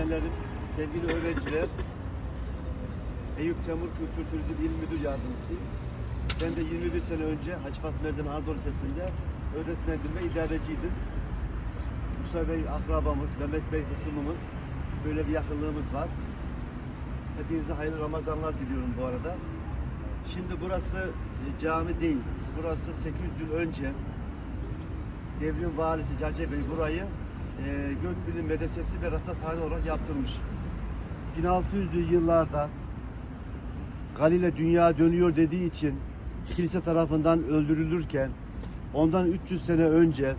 öğretmenlerim, sevgili öğrenciler, Eyüp Temur Kültür Turizm İl Müdür Yardımcısıyım. Ben de 21 sene önce Hacı Fatih Merdan Anadolu Lisesi'nde öğretmendim ve idareciydim. Musa Bey akrabamız, Mehmet Bey hısımımız, böyle bir yakınlığımız var. Hepinize hayırlı Ramazanlar diliyorum bu arada. Şimdi burası e, cami değil, burası 800 yıl önce devrim valisi Cace burayı e, Gökbilim Medresesi ve Rasathane olarak yaptırmış. 1600'lü yıllarda Galile dünya dönüyor dediği için kilise tarafından öldürülürken ondan 300 sene önce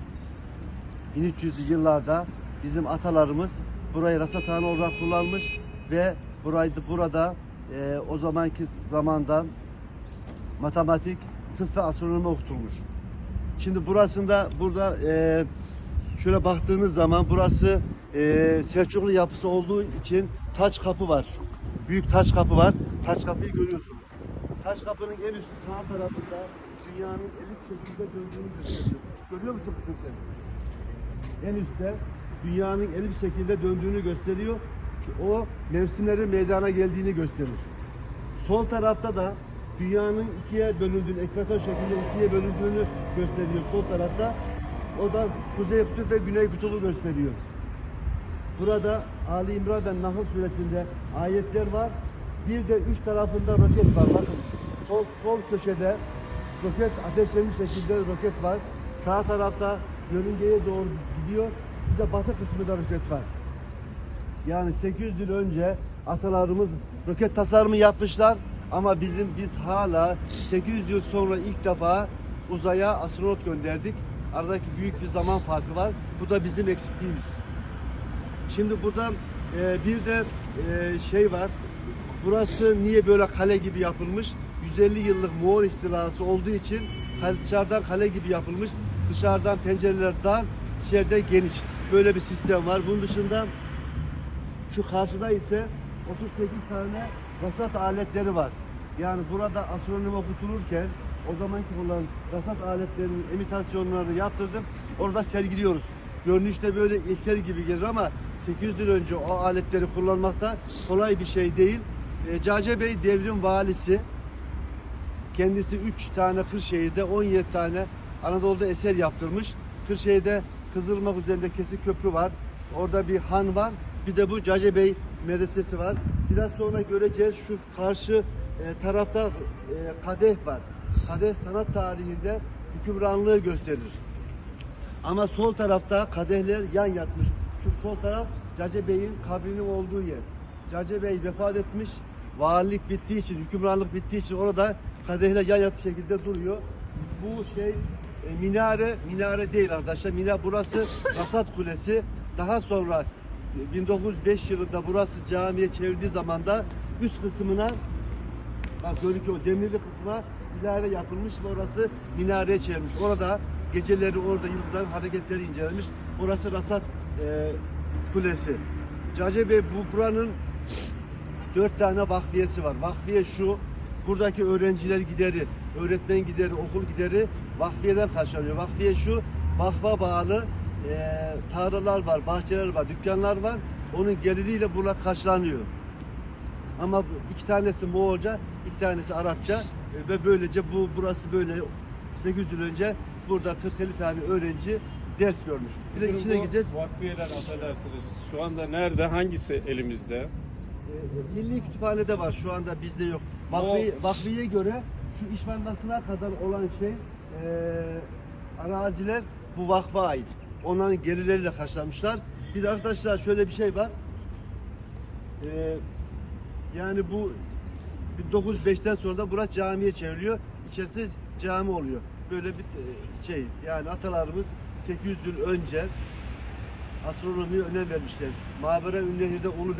1300'lü yıllarda bizim atalarımız burayı rasathane olarak kullanmış ve burayı burada e, o zamanki zamanda matematik, tıp ve astronomi okutulmuş. Şimdi burasında burada e, şöyle baktığınız zaman burası e, Selçuklu yapısı olduğu için taç kapı var. Büyük taç kapı var. Taç kapıyı görüyorsunuz. Taç kapının en üst sağ tarafında dünyanın elip şeklinde döndüğünü gösteriyor. Görüyor musun kızım sen? En üstte dünyanın elip şekilde döndüğünü gösteriyor. O mevsimlerin meydana geldiğini gösterir. Sol tarafta da dünyanın ikiye bölündüğünü, ekvator şeklinde ikiye bölündüğünü gösteriyor sol tarafta. O da Kuzey Kutup ve Güney Kutup'u gösteriyor. Burada Ali İmran ve Nahl suresinde ayetler var. Bir de üç tarafında roket var. Bakın sol, sol köşede roket ateşlenmiş şekilde roket var. Sağ tarafta yörüngeye doğru gidiyor. Bir de batı kısmında roket var. Yani 800 yıl önce atalarımız roket tasarımı yapmışlar ama bizim biz hala 800 yıl sonra ilk defa uzaya astronot gönderdik. Aradaki büyük bir zaman farkı var. Bu da bizim eksikliğimiz. Şimdi burada e, bir de e, şey var. Burası niye böyle kale gibi yapılmış? 150 yıllık Moğol istilası olduğu için dışarıdan kale gibi yapılmış. Dışarıdan pencereler dar, içeride geniş. Böyle bir sistem var. Bunun dışında şu karşıda ise 38 tane rasat aletleri var. Yani burada astronomi okutulurken o zamanki olan rasat aletlerinin imitasyonlarını yaptırdım. Orada sergiliyoruz. Görünüşte böyle ilkel gibi gelir ama 800 yıl önce o aletleri kullanmakta kolay bir şey değil. E, Cace Bey devrim valisi. Kendisi 3 tane Kırşehir'de 17 tane Anadolu'da eser yaptırmış. Kırşehir'de Kızılırmak üzerinde kesik köprü var. Orada bir han var. Bir de bu Cace Bey medresesi var. Biraz sonra göreceğiz şu karşı e, tarafta e, kadeh var. Kadeh sanat tarihinde hükümranlığı gösterir. Ama sol tarafta kadehler yan yatmış. Şu sol taraf Cace Bey'in kabrinin olduğu yer. Cace Bey vefat etmiş. Valilik bittiği için, hükümranlık bittiği için orada kadehler yan yatmış şekilde duruyor. Bu şey e, minare, minare değil arkadaşlar. Minare burası Kasat Kulesi. Daha sonra e, 1905 yılında burası camiye çevrildiği zaman da üst kısmına Bak görün o demirli kısma ilave yapılmış ve orası minareye çevirmiş. Orada geceleri orada yıldızların hareketleri incelenmiş. Orası Rasat e, Kulesi. Cace Bey bu buranın dört tane vakfiyesi var. Vakfiye şu, buradaki öğrenciler gideri, öğretmen gideri, okul gideri vakfiyeden karşılanıyor. Vakfiye şu, vakfa bağlı e, tarlalar var, bahçeler var, dükkanlar var. Onun geliriyle burada karşılanıyor. Ama iki tanesi Moğolca, iki tanesi Arapça ve böylece bu burası böyle 800 yıl önce burada 40-50 tane öğrenci ders görmüş. Bir de içine bu gideceğiz. Vakfiyeler affedersiniz. Şu anda nerede? Hangisi elimizde? E, Milli Kütüphane'de var şu anda bizde yok. Vakfi, vakfiye göre şu iş bankasına kadar olan şey e, araziler bu vakfa ait. Onların gelirleriyle karşılanmışlar. Bir de arkadaşlar şöyle bir şey var. E, yani bu 1905'ten sonra da burası camiye çevriliyor. İçerisi cami oluyor. Böyle bir e, şey yani atalarımız 800 yıl önce astronomiye önem vermişler. Mabere Ünnehir'de Ulu